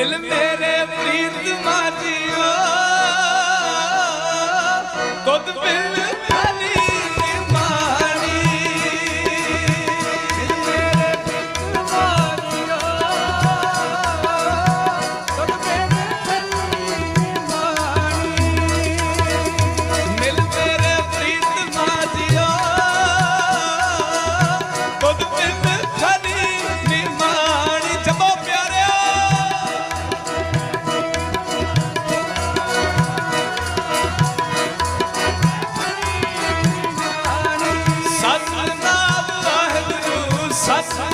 ਮਿਲ ਮੇਰੇ ਪ੍ਰੀਤ ਮਾਜੀਓ। ਦੁੱਧ ਬਿਨ 来